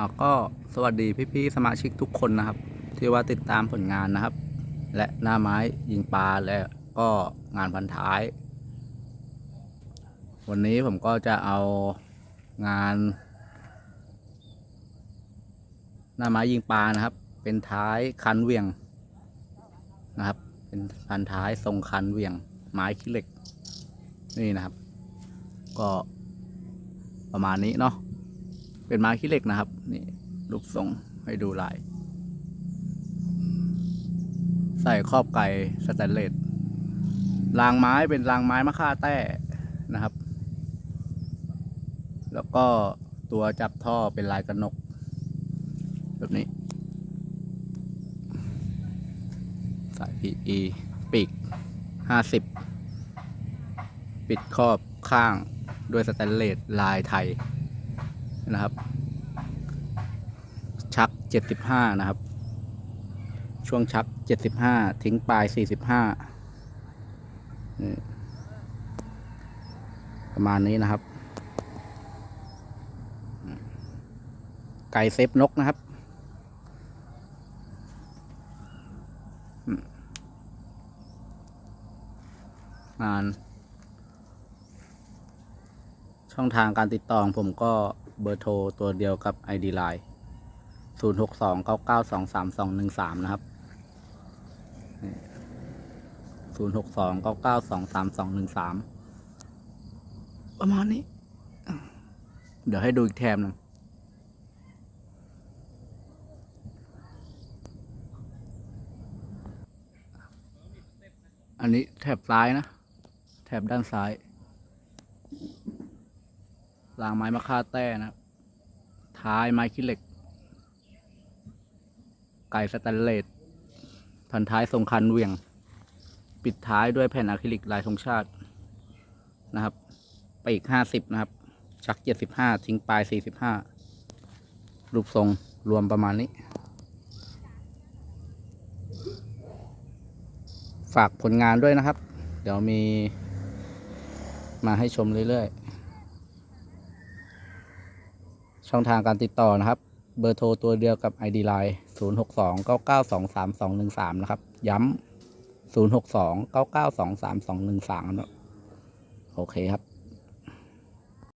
เอาก็สวัสดีพี่ๆสมาชิกทุกคนนะครับ ที่ว่าติดตามผลงานนะครับ และหน้าไม้ยิงปลาและก็งานพันท้าย วันนี้ผมก็จะเอางาน หน้าไม้ยิงปลานะครับ เป็นท้ายคันเวียงนะครับ เป็นพันท้ายทรงคันเวียง ไม้ขี้เหล็ก นี่นะครับ ก็ประมาณนี้เนาะ เป็นไม้ขี้เหล็กนะครับนี่ลูกทรงให้ดูลาย ใส่ครอบไก่สแตนเลสรางไม้เป็นรางไม้มะค่าแต้นะครับ แล้วก็ตัวจับท่อเป็นลายกระหนก แบบนี้ สาย PE ปีกห้าสิบปิดครอบข้างด้วยสแตนเลสลายไทย นะครับ ชัก75นะครับ ช่วงชัก75ทิ้งปลาย45นี่ประมาณนี้นะครับ ไก่เซฟนกนะครับงาน ช่องทางการติดต่อของผมก็ เบอร์โทรตัวเดียวกับ ID Line 0 6 2 9 9 2 3 2 1 3 นะครับ 0 6 2 9 9 2 3 2 1 3 ประมาณนี้ เดี๋ยวให้ดูอีกแถบหนึงอันนี้แถบซ้ายนะ แถบด้านซ้าย รางไม้มะค่าแต้นะครับ ท้ายไม้ขี้เหล็ก ไก่สแตนเลสพันท้ายทรงคันเวียง ปิดท้ายด้วยแผ่นอะคริลิกลายธงชาตินะครับ ไปอีกห้าสิบนะครับ ชักเจ็ดสิบห้าทิ้งปลายสี่สิบห้ารูปทรงรวมประมาณนี้ ฝากผลงานด้วยนะครับ เดี๋ยวมีมาให้ชมเรื่อยๆ ช่องทางการติดต่อนะครับ เบอร์โทรตัวเดียวกับ ID Line 0 6 2 9 9 2 3 2 1 3 นะครับ ย้ำ 0 6 2 9 9 2 3 2 1 3 โอเคครับ